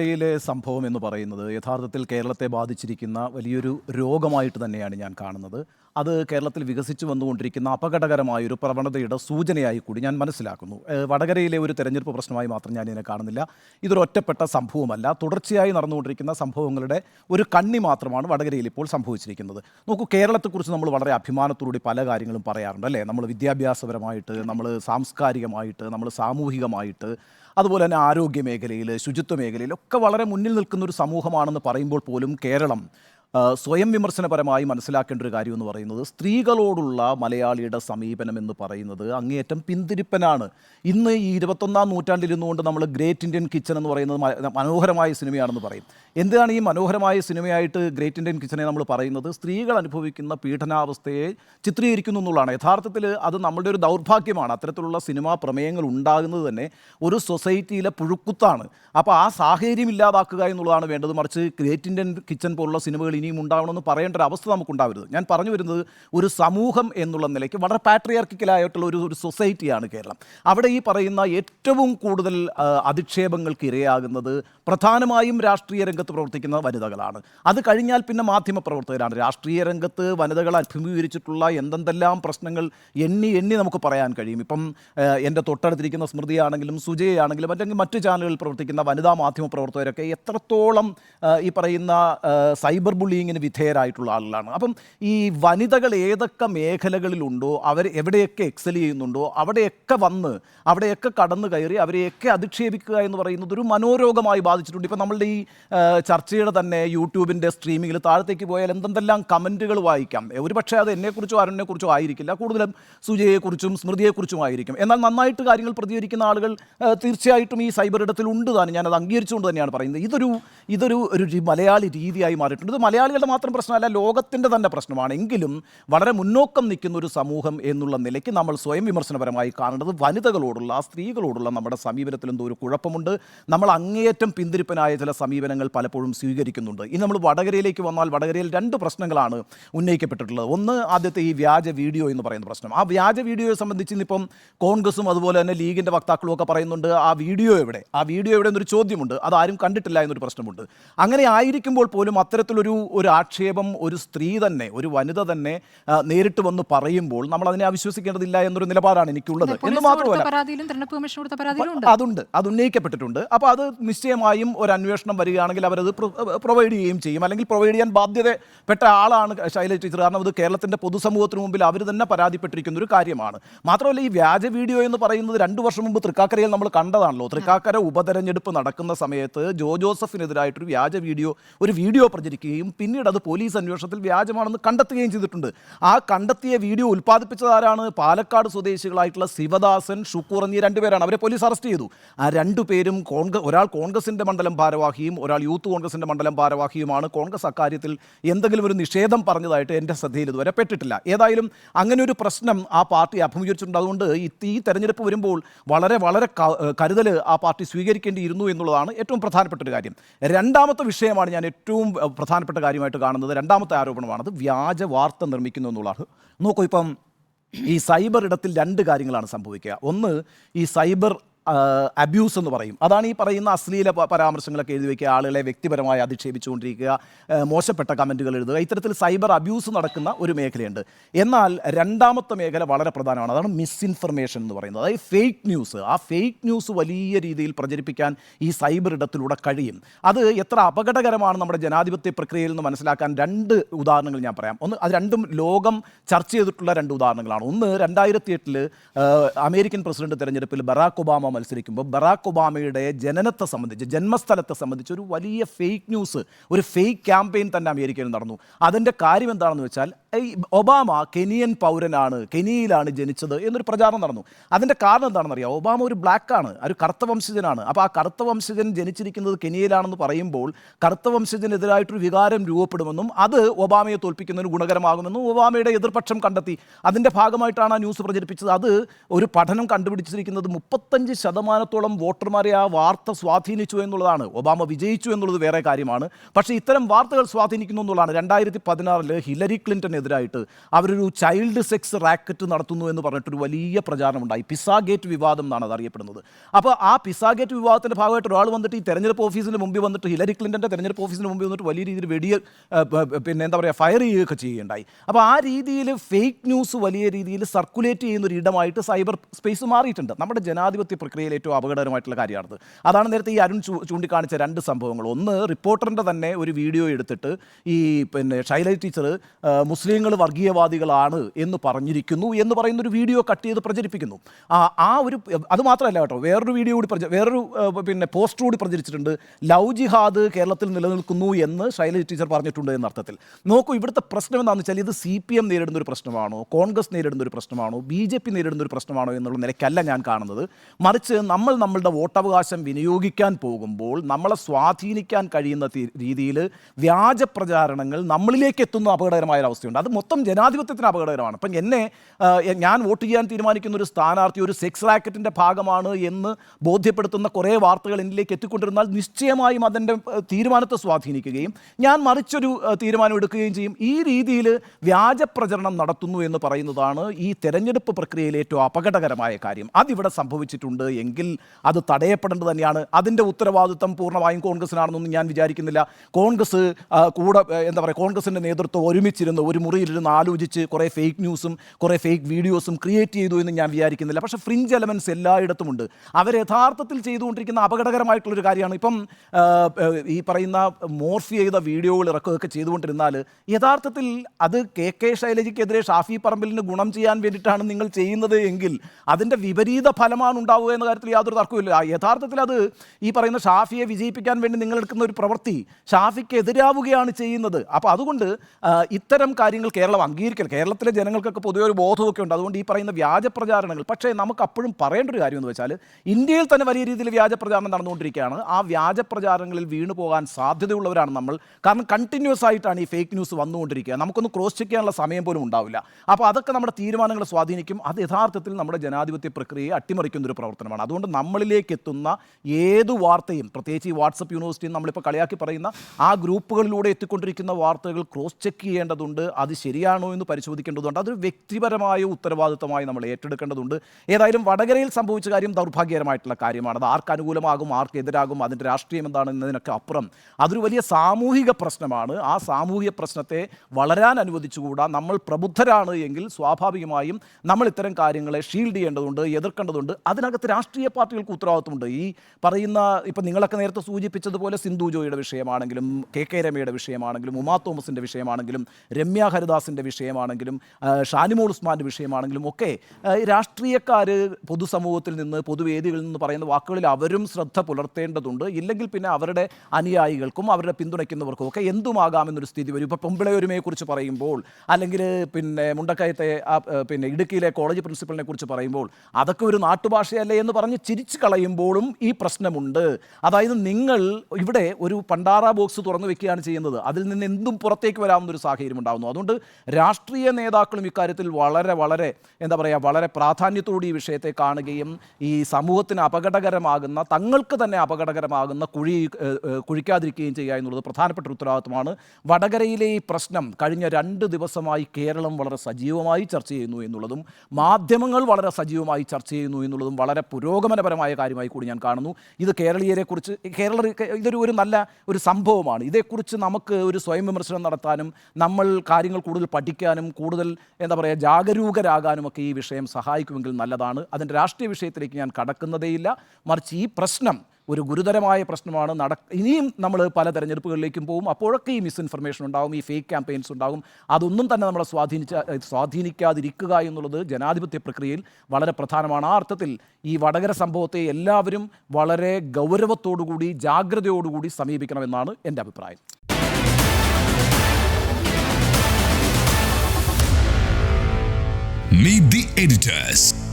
യിലെ സംഭവം എന്ന് പറയുന്നത് യഥാർത്ഥത്തിൽ കേരളത്തെ ബാധിച്ചിരിക്കുന്ന വലിയൊരു രോഗമായിട്ട് തന്നെയാണ് ഞാൻ കാണുന്നത്. അത് കേരളത്തിൽ വികസിച്ചു വന്നുകൊണ്ടിരിക്കുന്ന അപകടകരമായൊരു പ്രവണതയുടെ സൂചനയായി കൂടി ഞാൻ മനസ്സിലാക്കുന്നു. വടകരയിലെ ഒരു തെരഞ്ഞെടുപ്പ് പ്രശ്നമായി മാത്രം ഞാൻ ഇതിനെ കാണുന്നില്ല. ഇതൊരു ഒറ്റപ്പെട്ട സംഭവമല്ല. തുടർച്ചയായി നടന്നുകൊണ്ടിരിക്കുന്ന സംഭവങ്ങളുടെ ഒരു കണ്ണി മാത്രമാണ് വടകരയിൽ ഇപ്പോൾ സംഭവിച്ചിരിക്കുന്നത്. നോക്കൂ കേരളത്തെക്കുറിച്ച് നമ്മൾ വളരെ അഭിമാനത്തോടുകൂടി പല കാര്യങ്ങളും പറയാറുണ്ട് അല്ലേ? നമ്മൾ വിദ്യാഭ്യാസപരമായിട്ട് നമ്മൾ സാംസ്കാരികമായിട്ട് നമ്മൾ സാമൂഹികമായിട്ട് അതുപോലെ തന്നെ ആരോഗ്യ മേഖലയിൽ ശുചിത്വ മേഖലയിൽ ഒക്കെ വളരെ മുന്നിൽ നിൽക്കുന്ന ഒരു സമൂഹമാണെന്ന് പറയുമ്പോൾ പോലും കേരളം സ്വയം വിമർശനപരമായി മനസ്സിലാക്കേണ്ട ഒരു കാര്യം എന്ന് പറയുന്നത് സ്ത്രീകളോടുള്ള മലയാളിയുടെ സമീപനം എന്ന് പറയുന്നത് അങ്ങേയറ്റം പിന്തിരിപ്പനാണ്. ഇന്ന് ഈ ഇരുപത്തൊന്നാം നൂറ്റാണ്ടിൽ ഇരുന്നുകൊണ്ട് നമ്മൾ ഗ്രേറ്റ് ഇന്ത്യൻ കിച്ചൺ എന്ന് പറയുന്നത് മനോഹരമായ സിനിമയാണെന്ന് പറയും. എന്താണ് ഈ മനോഹരമായ സിനിമയായിട്ട് ഗ്രേറ്റ് ഇന്ത്യൻ കിച്ചനെ നമ്മൾ പറയുന്നത്? സ്ത്രീകൾ അനുഭവിക്കുന്ന പീഡനാവസ്ഥയെ ചിത്രീകരിക്കുന്നു എന്നുള്ളതാണ്. യഥാർത്ഥത്തിൽ അത് നമ്മളുടെ ഒരു ദൗർഭാഗ്യമാണ്. അത്തരത്തിലുള്ള സിനിമാ പ്രമേയങ്ങൾ ഉണ്ടാകുന്നത് തന്നെ ഒരു സൊസൈറ്റിയിലെ പുഴുക്കുത്താണ്. അപ്പോൾ ആ സാഹചര്യം ഇല്ലാതാക്കുക എന്നുള്ളതാണ് വേണ്ടത്. മറിച്ച് ഗ്രേറ്റ് ഇന്ത്യൻ കിച്ചൻ പോലുള്ള സിനിമകൾ ഇനിയും ഉണ്ടാവണമെന്ന് പറയേണ്ട ഒരു അവസ്ഥ നമുക്കുണ്ടാവരുത്. ഞാൻ പറഞ്ഞു വരുന്നത് ഒരു സമൂഹം എന്നുള്ള നിലയ്ക്ക് വളരെ പാട്രിയാർക്കിക്കലായിട്ടുള്ള ഒരു ഒരു സൊസൈറ്റിയാണ് കേരളം. അവിടെ ഈ പറയുന്ന ഏറ്റവും കൂടുതൽ അധിക്ഷേപങ്ങൾക്ക് ഇരയാകുന്നത് പ്രധാനമായും രാഷ്ട്രീയ രംഗത്ത് പ്രവർത്തിക്കുന്ന വനിതകളാണ്. അത് കഴിഞ്ഞാൽ പിന്നെ മാധ്യമ പ്രവർത്തകരാണ്. രാഷ്ട്രീയ രംഗത്ത് വനിതകൾ അഭിമുഖീകരിച്ചിട്ടുള്ള എന്തെന്തെല്ലാം പ്രശ്നങ്ങൾ എണ്ണി എണ്ണി നമുക്ക് പറയാൻ കഴിയും. ഇപ്പം എന്റെ തൊട്ടടുത്തിരിക്കുന്ന സ്മൃതിയാണെങ്കിലും സുജയാണെങ്കിലും അല്ലെങ്കിൽ മറ്റു ചാനലുകളിൽ പ്രവർത്തിക്കുന്ന വനിതാ മാധ്യമ പ്രവർത്തകരൊക്കെ എത്രത്തോളം ഈ പറയുന്ന സൈബർ ബുള്ളിങ്ങിന് വിധേയരായിട്ടുള്ള ആളുകളാണ്. അപ്പം ഈ വനിതകൾ ഏതൊക്കെ മേഖലകളിലുണ്ടോ അവർ എവിടെയൊക്കെ എക്സൽ ചെയ്യുന്നുണ്ടോ അവിടെയൊക്കെ വന്ന് അവിടെയൊക്കെ കടന്നു കയറി അവരെയൊക്കെ അധിക്ഷേപിക്കുക എന്ന് പറയുന്നത് ഒരു മനോരോഗമായി ബാധിച്ചിട്ടുണ്ട്. ഇപ്പം നമ്മളുടെ ഈ ചർച്ചയുടെ തന്നെ യൂട്യൂബിന്റെ സ്ട്രീമിങ്ങിൽ താഴത്തേക്ക് പോയാൽ എന്തെന്തെല്ലാം കമന്റുകൾ വായിക്കാം. ഒരു പക്ഷേ അത് എന്നെക്കുറിച്ചോ അരുണിനെക്കുറിച്ചോ ആയിരിക്കില്ല. കൂടുതലും സുജയെക്കുറിച്ചും സ്മൃതിയെക്കുറിച്ചും ആയിരിക്കും. എന്നാൽ നന്നായിട്ട് കാര്യങ്ങൾ പ്രതികരിക്കുന്ന ആളുകൾ തീർച്ചയായിട്ടും ഈ സൈബർ ഇടത്തിൽ ഉണ്ട് താനും. ഞാനത് അംഗീകരിച്ചുകൊണ്ട് തന്നെയാണ് പറയുന്നത്. ഇതൊരു ഇതൊരു ഒരു മലയാളി രീതിയായി മാറിയിട്ടുണ്ട്. ഇത് മലയാളികളുടെ മാത്രം പ്രശ്നമല്ല ലോകത്തിന്റെ തന്നെ പ്രശ്നമാണ്. എങ്കിലും വളരെ മുന്നോക്കം നിൽക്കുന്ന ഒരു സമൂഹം എന്നുള്ള നിലയ്ക്ക് നമ്മൾ സ്വയം വിമർശനപരമായി കാണേണ്ടത് വനിതകളോടുള്ള സ്ത്രീകളോടുള്ള നമ്മുടെ സമീപനത്തിൽ എന്തോ ഒരു കുഴപ്പമുണ്ട്. നമ്മൾ അങ്ങേയറ്റം പിന്തിരിപ്പനായ ചില സമീപനങ്ങൾ പലപ്പോഴും സ്വീകരിക്കുന്നുണ്ട്. ഇനി നമ്മൾ വടകരയിലേക്ക് വന്നാൽ വടകരയിൽ രണ്ട് പ്രശ്നങ്ങളാണ് ഉന്നയിക്കപ്പെട്ടിട്ടുള്ളത്. ഒന്ന് ആദ്യത്തെ ഈ വ്യാജ വീഡിയോ എന്ന് പറയുന്ന പ്രശ്നം. ആ വ്യാജ വീഡിയോയെ സംബന്ധിച്ച് ഇന്നിപ്പം കോൺഗ്രസും അതുപോലെ തന്നെ ലീഗിന്റെ വക്താക്കളും ഒക്കെ പറയുന്നുണ്ട് ആ വീഡിയോ എവിടെ? ആ വീഡിയോ എവിടെ എന്നൊരു ചോദ്യമുണ്ട്. അത് ആരും കണ്ടിട്ടില്ല എന്നൊരു പ്രശ്നമുണ്ട്. അങ്ങനെ ആയിരിക്കുമ്പോൾ പോലും അത്തരത്തിലൊരു ഒരു ആക്ഷേപം ഒരു സ്ത്രീ തന്നെ ഒരു വനിത തന്നെ നേരിട്ട് വന്ന് പറയുമ്പോൾ നമ്മൾ അതിനെ അവിശ്വസിക്കേണ്ടതില്ല എന്നൊരു നിലപാടാണ് എനിക്കുള്ളത്. എന്ന് മാത്രമല്ല അതുണ്ട് അത് ഉന്നയിക്കപ്പെട്ടിട്ടുണ്ട് അപ്പോൾ അത് നിശ്ചയമായും ഒരു അന്വേഷണം വരികയാണെങ്കിൽ അവരത് പ്രൊവൈഡ് ചെയ്യുകയും ചെയ്യും. അല്ലെങ്കിൽ പ്രൊവൈഡ് ചെയ്യാൻ ബാധ്യതപ്പെട്ട ആളാണ് ശൈലജ ടീച്ചർ. കാരണം അത് കേരളത്തിന്റെ പൊതുസമൂഹത്തിന് മുമ്പിൽ അവർ തന്നെ പരാതിപ്പെട്ടിരിക്കുന്ന ഒരു കാര്യമാണ്. മാത്രമല്ല ഈ വ്യാജ വീഡിയോ എന്ന് പറയുന്നത് രണ്ടു വർഷം മുമ്പ് തൃക്കാക്കരയിൽ നമ്മൾ കണ്ടതാണല്ലോ. തൃക്കാക്കര ഉപതെരഞ്ഞെടുപ്പ് നടക്കുന്ന സമയത്ത് ജോ ജോസഫിനെതിരായിട്ടൊരു വ്യാജ വീഡിയോ ഒരു വീഡിയോ പ്രചരിക്കുകയും പിന്നീട് അത് പോലീസ് അന്വേഷണത്തിൽ വ്യാജമാണെന്ന് കണ്ടെത്തുകയും ചെയ്തിട്ടുണ്ട്. ആ കണ്ടെത്തിയ വീഡിയോ ഉൽപ്പാദിപ്പിച്ചതാരാണ് പാലക്കാട് സ്വദേശികളായിട്ടുള്ള ശിവദാസൻ ഷുക്കൂർ എന്നീ രണ്ടുപേരാണ് അവരെ പോലീസ് അറസ്റ്റ് ചെയ്തു. ആ രണ്ടു പേരും കോൺഗ്രസ് ഒരാൾ കോൺഗ്രസിന്റെ മണ്ഡലം ഭാരവാഹിയും ഒരാൾ യൂത്ത് കോൺഗ്രസിന്റെ മണ്ഡലം ഭാരവാഹിയുമാണ്. കോൺഗ്രസ് അക്കാര്യത്തിൽ എന്തെങ്കിലും ഒരു നിഷേധം പറഞ്ഞതായിട്ട് എന്റെ ശ്രദ്ധയിൽ ഇതുവരെ പെട്ടിട്ടില്ല. ഏതായാലും അങ്ങനെ ഒരു പ്രശ്നം ആ പാർട്ടി അഭിമുഖീകരിച്ചിട്ടുണ്ട്. അതുകൊണ്ട് ഈ തെരഞ്ഞെടുപ്പ് വരുമ്പോൾ വളരെ വളരെ കരുതൽ ആ പാർട്ടി സ്വീകരിക്കേണ്ടിയിരുന്നു എന്നുള്ളതാണ് ഏറ്റവും പ്രധാനപ്പെട്ട ഒരു കാര്യം. രണ്ടാമത്തെ വിഷയമാണ് ഞാൻ ഏറ്റവും പ്രധാനപ്പെട്ട കാര്യമായിട്ട് കാണുന്നത് രണ്ടാമത്തെ ആരോപണമാണത്. വ്യാജ വാർത്ത നിർമ്മിക്കുന്നു എന്നുള്ളതാണ്. നോക്കൂ ഇപ്പം ഈ സൈബർ ഇടത്തിൽ രണ്ട് കാര്യങ്ങളാണ് സംഭവിക്കുക. ഒന്ന് ഈ സൈബർ അബ്യൂസ് എന്ന് പറയും. അതാണ് ഈ പറയുന്ന അശ്ലീല പരാമർശങ്ങളൊക്കെ എഴുതി വയ്ക്കുക ആളുകളെ വ്യക്തിപരമായി അധിക്ഷേപിച്ചുകൊണ്ടിരിക്കുക മോശപ്പെട്ട കമന്റുകൾ എഴുതുക. ഇത്തരത്തിൽ സൈബർ അബ്യൂസ് നടക്കുന്ന ഒരു മേഖലയുണ്ട്. എന്നാൽ രണ്ടാമത്തെ മേഖല വളരെ പ്രധാനമാണ്. അതാണ് മിസ്ഇൻഫർമേഷൻ എന്ന് പറയുന്നത്. അതായത് ഫേക്ക് ന്യൂസ് ആ ഫേക്ക് ന്യൂസ് വലിയ രീതിയിൽ പ്രചരിപ്പിക്കാൻ ഈ സൈബർ ഇടത്തിലൂടെ കഴിയും. അത് എത്ര അപകടകരമാണ് നമ്മുടെ ജനാധിപത്യ പ്രക്രിയയിൽ നിന്ന് മനസ്സിലാക്കാൻ രണ്ട് ഉദാഹരണങ്ങൾ ഞാൻ പറയാം. ഒന്ന് അത് രണ്ടും ലോകം ചർച്ച ചെയ്തിട്ടുള്ള രണ്ട് ഉദാഹരണങ്ങളാണ്. ഒന്ന് രണ്ടായിരത്തി എട്ടിൽ അമേരിക്കൻ പ്രസിഡന്റ് തെരഞ്ഞെടുപ്പിൽ ബറാക്ക് ഒബാമ മത്സരിക്കുമ്പോൾ ബറാക്ക് ഒബാമയുടെ ജനനത്തെ സംബന്ധിച്ച് ജന്മസ്ഥലത്തെ സംബന്ധിച്ച് ഒരു വലിയ ഫേക്ക് ന്യൂസ് ഒരു ഫേക്ക് ക്യാമ്പയിൻ തന്നെ അമേരിക്കയിൽ നടന്നു. അതിന്റെ കാര്യം എന്താണെന്ന് വെച്ചാൽ ഒബാമ കെനിയൻ പൗരനാണ് കെനിയയിലാണ് ജനിച്ചത് എന്നൊരു പ്രചാരണം നടന്നു. അതിന്റെ കാരണം എന്താണെന്ന് അറിയാം ഒബാമ ഒരു ബ്ലാക്കാണ് ഒരു കറുത്ത വംശജനാണ് അപ്പോൾ ആ കറുത്ത വംശജൻ ജനിച്ചിരിക്കുന്നത് കെനിയയിലാണെന്ന് പറയുമ്പോൾ കറുത്ത വംശജനെതിരായിട്ടൊരു വികാരം രൂപപ്പെടുമെന്നും അത് ഒബാമയെ തോൽപ്പിക്കുന്നതിന് ഗുണകരമാകുമെന്നും ഒബാമയുടെ എതിർപക്ഷം കണ്ടെത്തി. അതിന്റെ ഭാഗമായിട്ടാണ് ആ ന്യൂസ് പ്രചരിപ്പിച്ചത്. അത് ഒരു പഠനം കണ്ടുപിടിച്ചിരിക്കുന്നത് മുപ്പത്തഞ്ച് ശതമാനത്തോളം വോട്ടർമാരെ ആ വാർത്ത സ്വാധീനിച്ചു എന്നുള്ളതാണ്. ഒബാമ വിജയിച്ചു എന്നുള്ളത് വേറെ കാര്യമാണ്. പക്ഷേ ഇത്തരം വാർത്തകൾ സ്വാധീനിക്കുന്നു എന്നുള്ളതാണ്. രണ്ടായിരത്തി പതിനാറിൽ ഹിലരി ക്ലിന്റനെതിരെ സർക്കാരിനെതിരായിട്ട് അവരൊരു ചൈൽഡ് സെക്സ് റാക്കറ്റ് നടത്തുന്നു എന്ന് പറഞ്ഞിട്ടൊരു വലിയ പ്രചാരണമുണ്ടായി. ഉണ്ടായി ഗേറ്റ് വിവാദം എന്നാണ് അത് അറിയപ്പെടുന്നത് അപ്പോൾ ആ പിസാഗേറ്റ് വിവാദത്തിന്റെ ഭാഗമായിട്ട് ഒരാൾ വന്നിട്ട് ഈ തെരഞ്ഞെടുപ്പ് ഓഫീസിന് മുമ്പിൽ വന്നിട്ട് ഹിലരി ക്ലിന്റന്റെ തെരഞ്ഞെടുപ്പ് ഓഫീസിന് മുമ്പിൽ വന്നിട്ട് വലിയ രീതിയിൽ വെടിയ പിന്നെ എന്താ പറയുക ഫയർ ചെയ്യുകയൊക്കെ ചെയ്യുകയുണ്ടായി. അപ്പോൾ ആ രീതിയിൽ ഫേക്ക് ന്യൂസ് വലിയ രീതിയിൽ സർക്കുലേറ്റ് ചെയ്യുന്ന ഒരു ഇടമായിട്ട് സൈബർ സ്പേസ് മാറിയിട്ടുണ്ട്. നമ്മുടെ ജനാധിപത്യ പ്രക്രിയയിൽ ഏറ്റവും അപകടകരമായിട്ടുള്ള കാര്യമാണത്. അതാണ് നേരത്തെ ഈ അരുൺ ചൂണ്ടിക്കാണിച്ച രണ്ട് സംഭവങ്ങൾ. ഒന്ന് റിപ്പോർട്ടറിന്റെ തന്നെ ഒരു വീഡിയോ എടുത്തിട്ട് ഈ പിന്നെ ഷൈല ടീച്ചർ മുസ്ലിങ്ങൾ വർഗീയവാദികളാണ് എന്ന് പറഞ്ഞിരിക്കുന്നു എന്ന് പറയുന്ന ഒരു വീഡിയോ കട്ട് ചെയ്ത് പ്രചരിപ്പിക്കുന്നു. ആ ഒരു അത് മാത്രമല്ല കേട്ടോ വേറൊരു വീഡിയോ കൂടി പ്രചരി വേറൊരു പിന്നെ പോസ്റ്റർ കൂടി പ്രചരിച്ചിട്ടുണ്ട്. ലവ് ജിഹാദ് കേരളത്തിൽ നിലനിൽക്കുന്നു എന്ന് ശൈലജ ടീച്ചർ പറഞ്ഞിട്ടുണ്ട് എന്ന അർത്ഥത്തിൽ. നോക്കൂ ഇവിടുത്തെ പ്രശ്നം എന്താണെന്ന് വെച്ചാൽ ഇത് സി പി എം നേരിടുന്ന ഒരു പ്രശ്നമാണോ കോൺഗ്രസ് നേരിടുന്ന ഒരു പ്രശ്നമാണോ ബി ജെ പി നേരിടുന്ന ഒരു പ്രശ്നമാണോ എന്നുള്ള നിലയ്ക്കല്ല ഞാൻ കാണുന്നത്. മറിച്ച് നമ്മൾ നമ്മളുടെ വോട്ടവകാശം വിനിയോഗിക്കാൻ പോകുമ്പോൾ നമ്മളെ സ്വാധീനിക്കാൻ കഴിയുന്ന രീതിയിൽ വ്യാജ പ്രചാരണങ്ങൾ നമ്മളിലേക്ക് എത്തുന്ന അപകടകരമായ ഒരു അവസ്ഥയുണ്ട്. അത് മൊത്തം ജനാധിപത്യത്തിന് അപകടകരമാണ്. അപ്പം എന്നെ ഞാൻ വോട്ട് ചെയ്യാൻ തീരുമാനിക്കുന്ന ഒരു സ്ഥാനാർത്ഥി ഒരു സെക്സ് റാക്കറ്റിന്റെ ഭാഗമാണ് എന്ന് ബോധ്യപ്പെടുത്തുന്ന കുറേ വാർത്തകൾ എന്നിലേക്ക് എത്തിക്കൊണ്ടിരുന്നാൽ നിശ്ചയമായും അതിന്റെ തീരുമാനത്തെ സ്വാധീനിക്കുകയും ഞാൻ മറിച്ചൊരു തീരുമാനം എടുക്കുകയും ചെയ്യും. ഈ രീതിയിൽ വ്യാജ പ്രചരണം നടത്തുന്നു എന്ന് പറയുന്നതാണ് ഈ തെരഞ്ഞെടുപ്പ് പ്രക്രിയയിലെ ഏറ്റവും അപകടകരമായ കാര്യം. അതിവിടെ സംഭവിച്ചിട്ടുണ്ട് എങ്കിൽ അത് തടയപ്പെടേണ്ടത് തന്നെയാണ്. അതിന്റെ ഉത്തരവാദിത്വം പൂർണമായും കോൺഗ്രസിനാണെന്നൊന്നും ഞാൻ വിചാരിക്കുന്നില്ല. കോൺഗ്രസ് കൂടെ എന്താ പറയുക കോൺഗ്രസിന്റെ നേതൃത്വം ഒരുമിച്ചിരുന്ന് ഒരു മുറിയിലിരുന്ന് ആലോചിച്ച് കുറേ ഫേക്ക് ന്യൂസും കുറേ ഫേക്ക് വീഡിയോസും ക്രിയേറ്റ് ചെയ്തു എന്ന് ഞാൻ വിചാരിക്കുന്നില്ല. പക്ഷേ ഫ്രിഞ്ച് എലമെന്റ്സ് എല്ലായിടത്തുമുണ്ട് അവർ യഥാർത്ഥത്തിൽ ചെയ്തുകൊണ്ടിരിക്കുന്ന അപകടകരമായിട്ടുള്ളൊരു കാര്യമാണ്. ഇപ്പം ഈ പറയുന്ന മോർഫ് ചെയ്ത വീഡിയോകൾ ഇറക്കുകയൊക്കെ ചെയ്തുകൊണ്ടിരുന്നാൽ യഥാർത്ഥത്തിൽ അത് കെ കെ ശൈലജയ്ക്കെതിരെ ഷാഫി പറമ്പിലിന് ഗുണം ചെയ്യാൻ വേണ്ടിയിട്ടാണ് നിങ്ങൾ ചെയ്യുന്നത് എങ്കിൽ അതിന്റെ വിപരീത ഫലമാണ് ഉണ്ടാവുക എന്ന കാര്യത്തിൽ യാതൊരു തർക്കവുമില്ല. ആ, യഥാർത്ഥത്തിൽ അത് ഈ പറയുന്ന ഷാഫിയെ വിജയിപ്പിക്കാൻ വേണ്ടി നിങ്ങൾ എടുക്കുന്ന ഒരു പ്രവൃത്തി ഷാഫിക്ക് എതിരാവുകയാണ് ചെയ്യുന്നത്. അപ്പോൾ അതുകൊണ്ട് ഇത്തരം ഇത്തരം കാര്യങ്ങൾ കേരളം അംഗീകരിക്കണം കേരളത്തിലെ ജനങ്ങൾക്കൊക്കെ പൊതുവെ ഒരു ബോധമൊക്കെ ഉണ്ട്. അതുകൊണ്ട് ഈ പറയുന്ന വ്യാജ പ്രചാരണങ്ങൾ പക്ഷേ നമുക്ക് അപ്പോഴും പറയേണ്ട ഒരു കാര്യം എന്ന് വെച്ചാൽ ഇന്ത്യയിൽ തന്നെ വലിയ രീതിയിൽ വ്യാജ പ്രചാരണം നടന്നുകൊണ്ടിരിക്കുകയാണ്. ആ വ്യാജ പ്രചാരണങ്ങളിൽ വീണു പോകാൻ സാധ്യതയുള്ളവരാണ് നമ്മൾ. കാരണം കണ്ടിന്യൂസ് ആയിട്ടാണ് ഈ ഫേക്ക് ന്യൂസ് വന്നുകൊണ്ടിരിക്കുക. നമുക്കൊന്ന് ക്രോസ് ചെക്ക് ചെയ്യാനുള്ള സമയം പോലും ഉണ്ടാവില്ല. അപ്പോൾ അതൊക്കെ നമ്മുടെ തീരുമാനങ്ങളെ സ്വാധീനിക്കും. അത് യഥാർത്ഥത്തിൽ നമ്മുടെ ജനാധിപത്യ പ്രക്രിയയെ അട്ടിമറിക്കുന്ന ഒരു പ്രവർത്തനമാണ്. അതുകൊണ്ട് നമ്മളിലേക്ക് എത്തുന്ന ഏത് വാർത്തയും പ്രത്യേകിച്ച് ഈ വാട്സപ്പ് യൂണിവേഴ്സിറ്റി നമ്മളിപ്പോൾ കളിയാക്കി പറയുന്ന ആ ഗ്രൂപ്പുകളിലൂടെ എത്തിക്കൊണ്ടിരിക്കുന്ന വാർത്തകൾ ക്രോസ് ചെക്ക് ചെയ്യേണ്ടതുണ്ട്. അത് ശരിയാണോ എന്ന് പരിശോധിക്കേണ്ടതുണ്ട്. അതൊരു വ്യക്തിപരമായ ഉത്തരവാദിത്തമായി നമ്മൾ ഏറ്റെടുക്കേണ്ടതുണ്ട്. ഏതായാലും വടകരയിൽ സംഭവിച്ച കാര്യം ദൗർഭാഗ്യകരമായിട്ടുള്ള കാര്യമാണ്. അത് ആർക്ക് അനുകൂലമാകും ആർക്ക് എതിരാകും അതിന്റെ രാഷ്ട്രീയം എന്താണ് എന്നതിനൊക്കെ അപ്പുറം. അതൊരു വലിയ സാമൂഹിക പ്രശ്നമാണ്. ആ സാമൂഹിക പ്രശ്നത്തെ വളരാൻ അനുവദിച്ചുകൂടാ. നമ്മൾ പ്രബുദ്ധരാണ് എങ്കിൽ സ്വാഭാവികമായും നമ്മൾ ഇത്തരം കാര്യങ്ങളെ ഷീൽഡ് ചെയ്യേണ്ടതുണ്ട് എതിർക്കേണ്ടതുണ്ട്. അതിനകത്ത് രാഷ്ട്രീയ പാർട്ടികൾക്ക് ഉത്തരവാദിത്വമുണ്ട്. ഈ പറയുന്ന ഇപ്പം നിങ്ങളൊക്കെ നേരത്തെ സൂചിപ്പിച്ചതുപോലെ സിന്ധു ജോയിയുടെ വിഷയമാണെങ്കിലും കെ കെ രമയുടെ വിഷയമാണെങ്കിലും ഉമാ തോമസിന്റെ വിഷയമാണെങ്കിലും രമ്യ ഹരിദാസിന്റെ വിഷയമാണെങ്കിലും ഷാനിമോൾ ഉസ്മാന്റെ വിഷയമാണെങ്കിലും ഒക്കെ രാഷ്ട്രീയക്കാർ പൊതുസമൂഹത്തിൽ നിന്ന് പൊതുവേദികളിൽ നിന്ന് പറയുന്ന വാക്കുകളിൽ അവരും ശ്രദ്ധ പുലർത്തേണ്ടതുണ്ട്. ഇല്ലെങ്കിൽ പിന്നെ അവരുടെ അനുയായികൾക്കും അവരുടെ പിന്തുണയ്ക്കുന്നവർക്കും ഒക്കെ എന്തുമാകാമെന്നൊരു സ്ഥിതി വരും. ഇപ്പോൾ പെമ്പിളയൊരുമയെക്കുറിച്ച് പറയുമ്പോൾ അല്ലെങ്കിൽ പിന്നെ മുണ്ടക്കയത്തെ പിന്നെ ഇടുക്കിയിലെ കോളേജ് പ്രിൻസിപ്പലിനെ കുറിച്ച് പറയുമ്പോൾ അതൊക്കെ ഒരു നാട്ടുഭാഷയല്ലേ എന്ന് പറഞ്ഞ് ചിരിച്ചു കളയുമ്പോഴും ഈ പ്രശ്നമുണ്ട്. അതായത് നിങ്ങൾ ഇവിടെ ഒരു പണ്ടാറ ബോക്സ് തുറന്നു വെക്കുകയാണ് ചെയ്യുന്നത്. അതിൽ നിന്ന് എന്തും പുറത്തേക്ക് വരാവുന്ന ഒരു സാഹചര്യം ഉണ്ടാകുന്നു അതുകൊണ്ട് രാഷ്ട്രീയ നേതാക്കളും ഇക്കാര്യത്തിൽ വളരെ വളരെ എന്താ പറയുക വളരെ പ്രാധാന്യത്തോടെ ഈ വിഷയത്തെ കാണുകയും ഈ സമൂഹത്തിന് അപകടകരമാകുന്ന തങ്ങൾക്ക് തന്നെ അപകടകരമാകുന്ന കുഴി കുഴിക്കാതിരിക്കുകയും ചെയ്യുക എന്നുള്ളത് പ്രധാനപ്പെട്ട ഒരു ഉത്തരവാദിത്തമാണ്. വടകരയിലെ ഈ പ്രശ്നം കഴിഞ്ഞ രണ്ട് ദിവസമായി കേരളം വളരെ സജീവമായി ചർച്ച ചെയ്യുന്നു എന്നുള്ളതും മാധ്യമങ്ങൾ വളരെ സജീവമായി ചർച്ച ചെയ്യുന്നു എന്നുള്ളതും വളരെ പുരോഗമനപരമായ കാര്യമായി കൂടി ഞാൻ കാണുന്നു. ഇത് കേരളീയരെക്കുറിച്ച് കേരള ഇതൊരു ഒരു നല്ല ഒരു സംഭവമാണ്. ഇതേക്കുറിച്ച് നമുക്ക് ഒരു സ്വയം വിമർശനം നടത്താനും നമ്മൾ കാര്യങ്ങൾ കൂടുതൽ പഠിക്കാനും കൂടുതൽ എന്താ പറയുക ജാഗരൂകരാകാനും ഒക്കെ ഈ വിഷയം സഹായിക്കുമെങ്കിൽ നല്ലതാണ്. അതിന്റെ രാഷ്ട്രീയ വിഷയത്തിലേക്ക് ഞാൻ കടക്കുന്നതേയില്ല. മറിച്ച് ഈ പ്രശ്നം ഒരു ഗുരുതരമായ പ്രശ്നമാണ്. നട ഇനിയും നമ്മൾ പല തെരഞ്ഞെടുപ്പുകളിലേക്കും പോകും. അപ്പോഴൊക്കെ ഈ മിസ്ഇൻഫർമേഷൻ ഉണ്ടാകും ഈ ഫേക്ക് ക്യാമ്പയിൻസ് ഉണ്ടാകും അതൊന്നും തന്നെ നമ്മളെ സ്വാധീനിച്ച സ്വാധീനിക്കാതിരിക്കുക എന്നുള്ളത് ജനാധിപത്യ പ്രക്രിയയിൽ വളരെ പ്രധാനമാണ്. ആ അർത്ഥത്തിൽ ഈ വടകര സംഭവത്തെ എല്ലാവരും വളരെ ഗൗരവത്തോടുകൂടി ജാഗ്രതയോടുകൂടി സമീപിക്കണമെന്നാണ് എന്റെ അഭിപ്രായം. Editors.